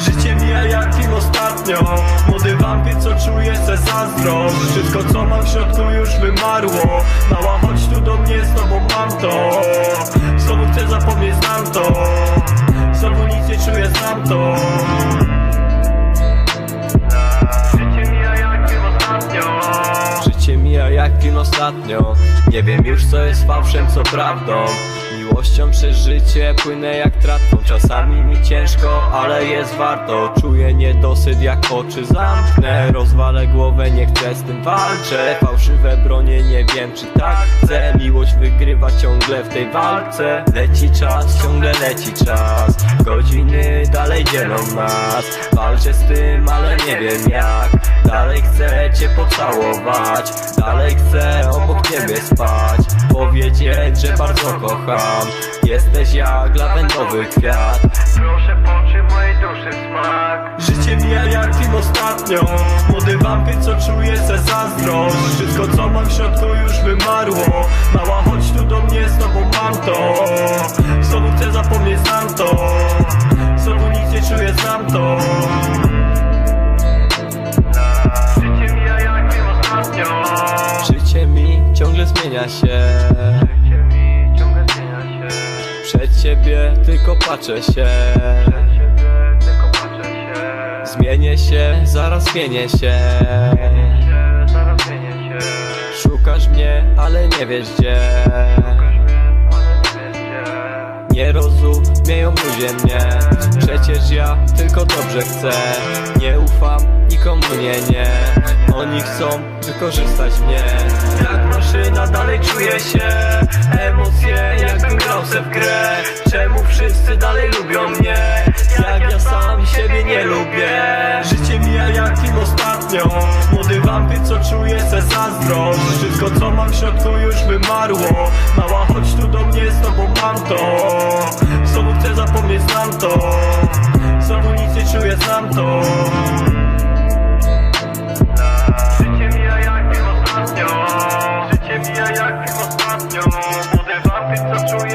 Życie mija jak film ostatnio? Młody wampir co czuje se zazdrość Wszystko co mam w środku już wymarło. Mała chodź tu do mnie, z tobą mam to jak ostatnio. Nie wiem już co jest fałszem, co prawdą. Miłością przez życie płynę jak tratwą Czasami mi ciężko, ale jest warto. Czuję niedosyt jak oczy zamknę. Rozwalę głowę, nie chcę z tym walczę. Fałszywe bronie, nie wiem czy tak chcę. Miłość wygrywa ciągle w tej walce. Leci czas, ciągle leci czas. Godziny dalej dzielą nas. Walczę z tym, ale nie wiem jak Dalej chcę cię pocałować Dalej chcę obok ciebie spać. Powiedzieć, że bardzo kocham Jesteś jak lawendowy kwiat. Proszę poczuj mojej duszy smak. Życie mija jak film ostatnio Młody wampir co czuje se zazdrość Wszystko co mam w środku już wymarło. Mała chodź tu do mnie, z tobą mam to ciągle zmienia się. Przed ciebie tylko patrzę się. Zmienię się, zaraz zmienię się. Szukasz mnie, ale nie wiesz gdzie. Nie rozumieją ludzie mnie. Przecież ja tylko dobrze chcę. Nie ufam nikomu, nie, nie Oni chcą wykorzystać mnie. Jak maszyna dalej czuję się Emocje jakbym grał se w grę. Czemu wszyscy dalej lubią mnie? Jak ja sam siebie nie lubię. Życie mija jak film ostatnio. Młody wampir co czuje se zazdrość Wszystko co mam w środku już wymarło Mała chodź tu do mnie, z tobą mam to. Znowu chcę zapomnieć, znam to. Znowu nic nie czuję, znam to Wo der Sand hinterm Schulter